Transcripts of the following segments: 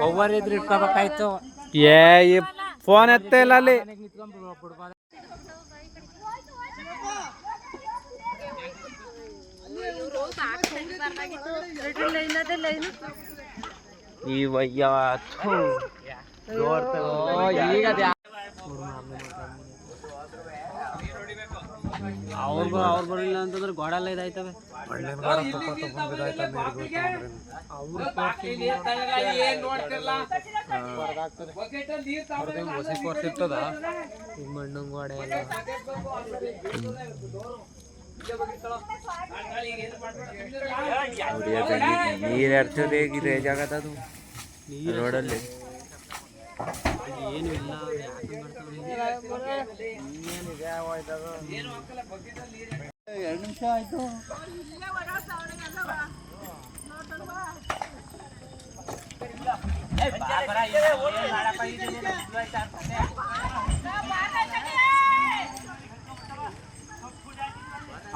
Power ಇದ್ರೆ ಇಟ್ಕೋಬೇಕಾಯ್ತು. ಏ ಈ ಫೋನ್ ಎತ್ತೇ ಇಲ್ಲ ಅಲ್ಲಿ. ಈ ವಯ್ಯ ಅವ್ರಿಗೂ ಅವ್ರು ಬರಲಿಲ್ಲ ಅಂತಂದ್ರೆ ಗೋಡೆಲ್ಲ ಇದಾಯ್ತವೆ. ಮಣ್ಣು ಗೋಡೆ ಎಲ್ಲ. ನೀರ್ ಎರ್ತದೆ ಇದೆ ಜಾಗದ ಅದು? ರೋಡಲ್ಲಿ. ಏನು ಇಲ್ಲ ಯಾಕೆ ಮಾಡ್ತಾವೆ ಎರಡು ನಿಮಿಷ ಆಯ್ತು.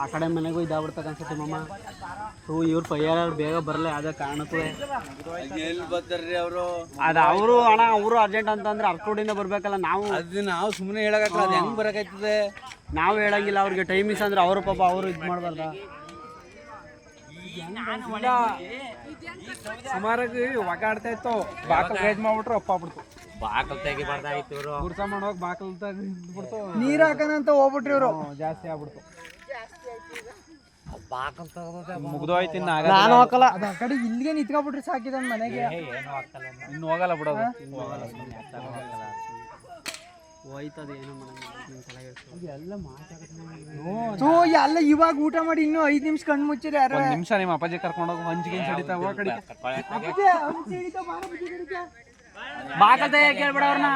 ಆ ಕಡೆ ಮನೆಗೂ ಇದಾಗ್ಬಿಡ್ತಕ್ಕ ಅನ್ಸುತ್ತೆ ಮಮ್ಮ ಹ್ಞೂ ಇವ್ರು ಪಯ್ಯಾರ ಬೇಗ ಬರಲ್ಲ ಯಾವುದೇ ಕಾರಣಕ್ಕೂ. ಅವರು ಅದು ಅವರು ಅಣ್ಣ ಅವರು ಅರ್ಜೆಂಟ್ ಅಂತಂದ್ರೆ ಅರ್ಕೋಡಿಂದ ಬರ್ಬೇಕಲ್ಲ ನಾವು ಅದು ನಾವು ಸುಮ್ಮನೆ ಹೇಳಕ್ಕಲ್ಲ ಅದು ಹೆಂಗ್ ಬರಕೈತದೆ? ನಾವು ಹೇಳಂಗಿಲ್ಲ ಅವ್ರಿಗೆ ಟೈಮ್ ಇಸ್ ಅಂದ್ರೆ ಅವರು ಪಾಪ ಅವರು ಇದು ಮಾಡಬಾರ್ದ? ಸುಮಾರಾಗಿ ಒಗಾಡ್ತಾ ಇತ್ತು. ಬಾಕಲ್ ರೇಜ್ ಮಾಡ್ಬಿಟ್ರು ಅಪ್ಪ ಆಗ್ಬಿಡ್ತು. ಬಾಕಲ್ ತೆಗಿಬಾರ್ದಾಯ್ತು ಇವರು. ಮಾಡೋವಾಗ ಬಾಕಲ್ ನೀರು ನೀರ್ ಹಾಕನಂತ ಹೋಗ್ಬಿಟ್ರಿ ಇವರು. ಜಾಸ್ತಿ ಆಗ್ಬಿಡ್ತು. ಮುಗ್ದೋಯ್ತು ಇನ್ನು ನಾನು ಹಾಕಲ್ಲ. ಅದ ಆ ಕಡೆ ಇಲ್ಲಿಗೆ ಸಾಕಿದ ಮನೆಗೆ. ಇನ್ನು ಹೋಗಲ್ಲ ಬಿಡೋದು ಹೋಯ್ತದ ಏನೋ ಎಲ್ಲ ಇವಾಗ ಊಟ ಮಾಡಿ ಇನ್ನೂ ಐದ್ ನಿಮಿಷ ಕಣ್ ಮುಚ್ಚಿರಿ ಯಾರ. ನಿಮಿಷ ನಿಮ್ಮ ಅಪ್ಪಾಜಿ ಕರ್ಕೊಂಡೋಗಿ ಹಂಚಿಗೆ ಹಿಡಿತಾ ಹೋಗ ಕಡೆ ಬಾಕದ ಅವ್ರನ್ನ.